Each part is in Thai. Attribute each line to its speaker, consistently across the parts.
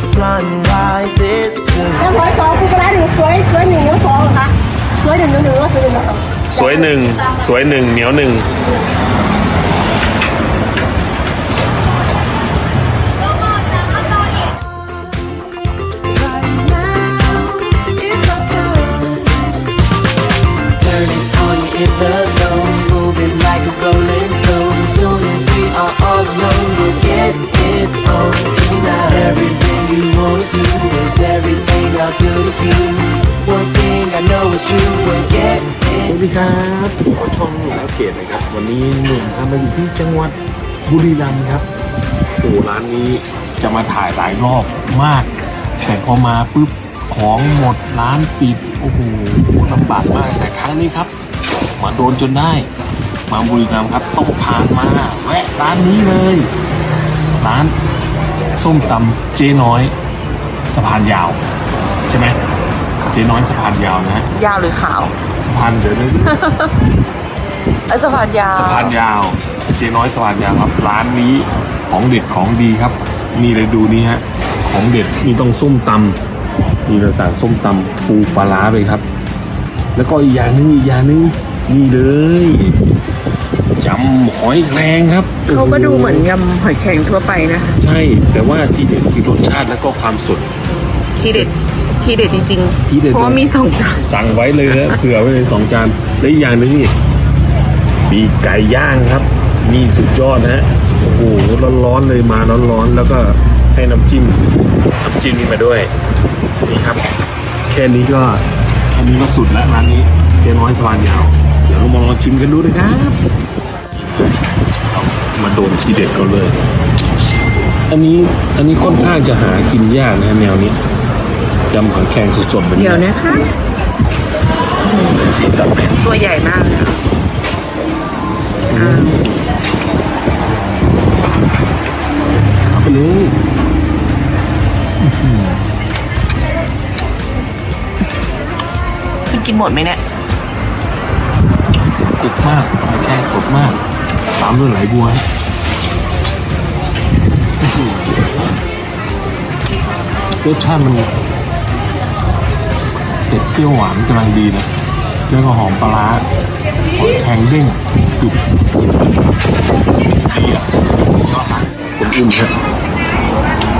Speaker 1: made before the sun rises to
Speaker 2: แล้วหอยสองปูปลาร้าหนึ่งสวยสวยหนึ่งเนื้อสองเหรอคะสวยหนึ่งเนื้อหนึ่งแล้วสวยหนึ่งเนื้อสอง
Speaker 3: สวยหนึ่งสวยหนึ่งเหนียวหนึ่ง องหนุ่มแล้วเกตนะครับ วันนี้หนุ่มทำมาอยู่ที่จังหวัดบุรีรัมย์ครับโอ้ร้านนี้จะมาถ่ายหลายรอบมาก แต่พอมาปุ๊บของหมดร้านปิดโอ้โหลำบากมากแต่ครั้งนี้ครับ มาโดนจนได้ มาบุรีรัมย์ครับต้องผ่านมาแวะร้านนี้เลย ร้านส้มตำเจ๊น้อยสะพานยาว ใช่ไหมเจ๊น้อยสะพานยาวนะฮะ
Speaker 4: ยาวหรือขาว
Speaker 3: สะพานเดี๋ยวนะ
Speaker 4: เอ้ยสะพานยาว
Speaker 3: สะพานยาว เจ๊น้อยสะพานยาวครับ ร้านนี้ของเด็ดของดีครับ นี่เลยดูนี่ฮะ ของเด็ดนี่ต้องส้มตำนี่เราสั่งส้มตำปูปลาร้าไปครับ แล้วก็อีกอย่างหนึงอีกอย่างหนึงนี่เลยยำหอยแครงครับ
Speaker 4: เขาก็ดูเหมือนยำหอยแครงทั่วไปนะคะ
Speaker 3: ใช่ แต่ว่าที่เด็ดคือรสชาติแล้วก็ความสด
Speaker 4: ทีเด็ดทีเด็ดจริง
Speaker 3: ทีเด็ด
Speaker 4: เพราะว่ามีสองจาน
Speaker 3: สั่งไว้เลยนะเผื่อไว้เลยสองจานและอีกอย่างหนึงนี่ มีไก่ย่างครับ นี่สุดยอดนะฮะโอ้โหร้อนๆเลยมาร้อนๆแล้วก็ให้น้ำจิ้มน้ำจิ้มนี่มาด้วยนี่ครับ แค่นี้ก็แค่นี้ก็สุดแล้วร้านนี้เจ๊น้อยสวานยาว เดี๋ยวเรามาลองชิมกันดูนะครับเอามาโดนทีเด็ดก่อนเลย อันนี้อันนี้ค่อนข้างจะหากินยากนะแนวนี้ยำหอยแครงสดๆแบบนี้
Speaker 4: เดี๋ยวนะคะ
Speaker 3: สีสันไหม
Speaker 4: ตัวใหญ่มากเลยอะอ่า
Speaker 3: เอาไปเลย
Speaker 4: คุณกินหมดไหมเนี่ย
Speaker 3: กรุบมากแครงสดมาก ตามด้วยไหลบัวฮะอื้อหือรสชาติมันเผ็ดเปรี้ยวหวานกำลังดีนะแล้วก็หอมปลาร้าหอยแครงเด้ง กุบดีอะยอดนะผมอุ่นครับ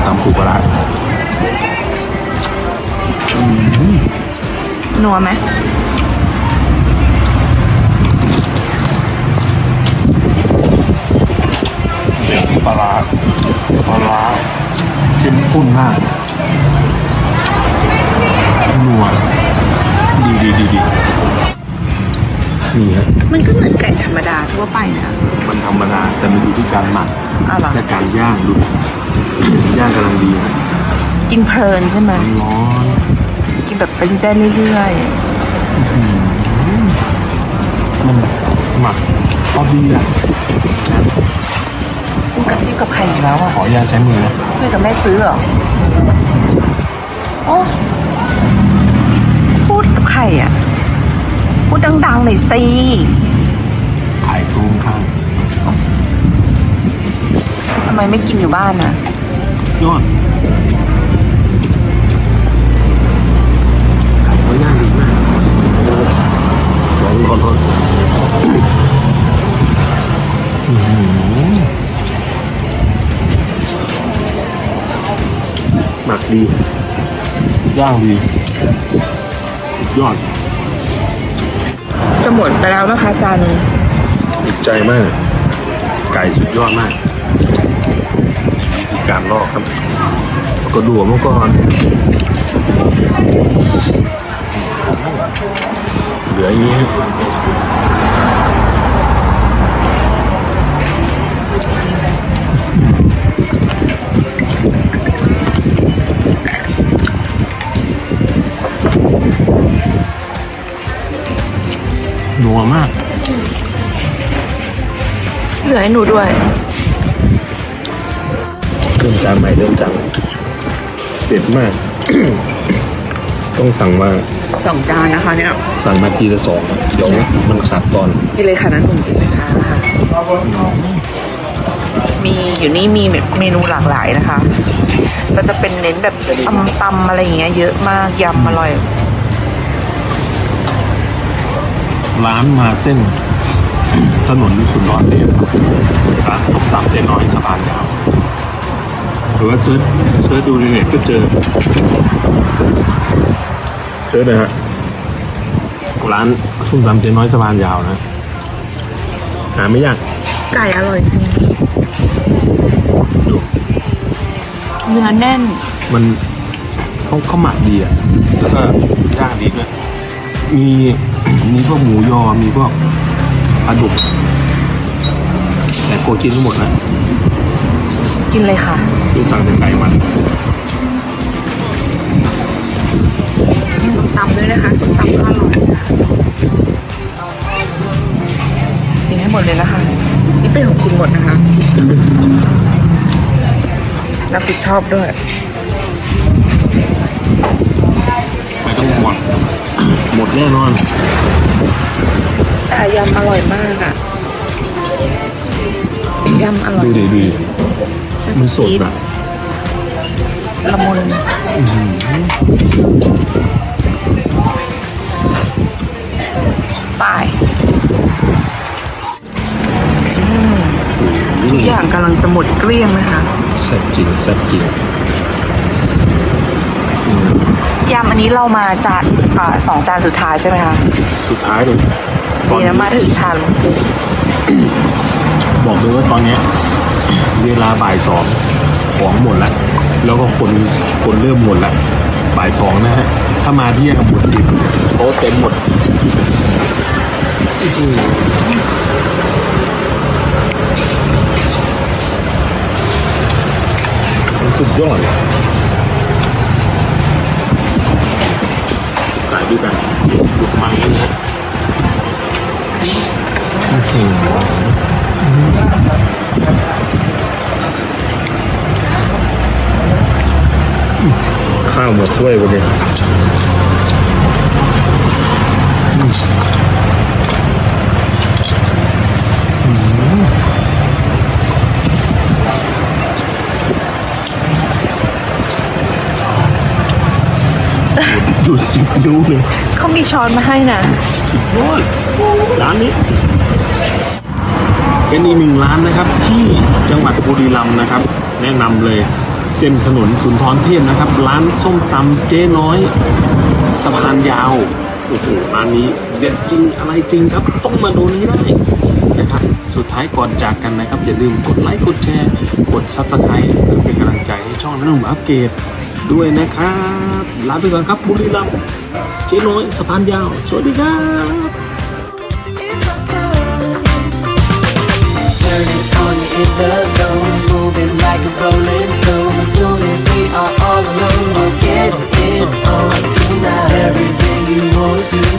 Speaker 3: ตามปูปลาร้า
Speaker 4: นัวไหม
Speaker 3: ปลาร้าปลาร้าเข้มข้นมากนัวดีดีดีดี นี่ฮะ
Speaker 4: มันก็เหมือนไก่ธรรมดาทั่วไปนะ
Speaker 3: มันธรรมดาแต่มันอยู่ที่การหมัก
Speaker 4: อ๋อเหรอ
Speaker 3: และการย่างดูย่างกำลังดีนะ
Speaker 4: กินเพลินใช่ไหม
Speaker 3: ร้อน
Speaker 4: กินแบบไปได้เรื่อย
Speaker 3: มันหมักพอดีอะ
Speaker 4: ๆคุณกระซิบกับใครอีกแล้วอะ
Speaker 3: ขออนุญาตใช้มือนะ
Speaker 4: เพื่อนกับแม่ซื้อเหรอโอ้พูดกับใครอะ พูดดังๆหน่อยสิ
Speaker 3: ถ่ายตรงข้าง
Speaker 4: ทำไมไม่กินอยู่บ้านน่ะ
Speaker 3: ยอดไก่เขาย่างดีมากร้อนร้อนร้อนอื้อหือหมักดีย่างดีสุดยอด
Speaker 4: จะหมดไปแล้วนะคะจานนี้
Speaker 3: ติดใจมาก ไก่สุดยอดมากมีการลอกครับแล้วก็ดูเมื่อก่อ นัวมาก
Speaker 4: เหลือให้หนูด้วย
Speaker 3: เริ่มจานใหม่เริ่มจานใหม่เด็ดมาก ต้องสั่งมา
Speaker 4: สองจานนะคะเนี่ย
Speaker 3: สั่งมาทีละสองเดี๋ยวมันขาดตอน
Speaker 4: กินเลยค่ะนั้นหนุ่มกินเลยค่ะมีอยู่นี่มีเมนูหลากหลายนะคะ ก็จะเป็นเน้นแบบตำตำๆอะไรอย่างเงี้ยเยอะมากยำอร่อย
Speaker 3: ร้านมาเส้น ถนนสุนทรเดชร้านต้มตำเจ๊น้อยสะพานยาวหรือว่าเซิร์ชเซิร์ชดูในเน็ตก็เจอเซิร์ชนะฮะร้านส้มตำเจ๊น้อยสะพานยาวนะหาไม่ยาก
Speaker 4: ไก่อร่อยจริง
Speaker 3: ดู
Speaker 4: เนื้อแน่น
Speaker 3: มันเขาเขาหมักดีอะ แล้วก็ย่างดีด้วยมี มีพวกหมูยอ มีพวกปลาดุก แต่โกกินทั้งหมดนะ
Speaker 4: กินเลยค่ะ
Speaker 3: คือสั่งแต่ไก่มัน
Speaker 4: มีส้มตำด้วยนะคะส้มตำก็อร่อยกินให้หมดเลยนะคะนี่เป็นของคุณหมดนะคะรับผิดชอบด้วย
Speaker 3: ไม่ต้องหมดหมดแน่นอน
Speaker 4: แต่ยำอร่อยมากอะยำอร่อย
Speaker 3: ดูดีดีมันสดแบบ
Speaker 4: ละมุนตายอืมทุกอย่างกำลังจะหมดเกลี้ยงนะคะ
Speaker 3: แซ่บจริงแซ่บจริงอืม
Speaker 4: ยำอันนี้เรามาจานอ่าสองจานสุดท้ายใช่ไหมคะ
Speaker 3: สุดท้ายเลยตอ
Speaker 4: ดี
Speaker 3: น
Speaker 4: นะ
Speaker 3: นี้
Speaker 4: มาถึงทาน
Speaker 3: บอกเลยว่าตอนเนี้ยเวลาบ่ายสองของหมดแล้ว แล้วก็คนคนเริ่มหมดแล้วบ่ายสองนะฮะ ถ้ามาที่ยังหมดสิบโต๊ะเต็มหมดอื้อหือมันสุดยอดขายด้วยกันหยุดมันเลยนะ อื้อหือข้าวหมดถ้วยวันนี้อืม ดสิบดูเลย
Speaker 4: เขามีช้อนมาให้นะ
Speaker 3: ยอดร้านนี้ เป็นอีกหนึ่งร้านนะครับ ที่จังหวัดบุรีรัมย์นะครับ แนะนำเลยเส้นถนนสุนทรเทพนะครับ ร้านส้มตำเจ๊น้อยสะพานยาวโอ้โหร้านนี้เด็ดจริงอะไรจริงครับ ต้องมาโดนให้ได้นะครับ สุดท้ายก่อนจากกันนะครับ อย่าลืมกดไลค์กดแชร์ กดซับสไครต์เพื่อเป็นกำลังใจให้ช่องนุ่มอัปเกรดด้วยนะครับ lalu dengan kapuri lam cino sepanjang sodiga Everything you wanna do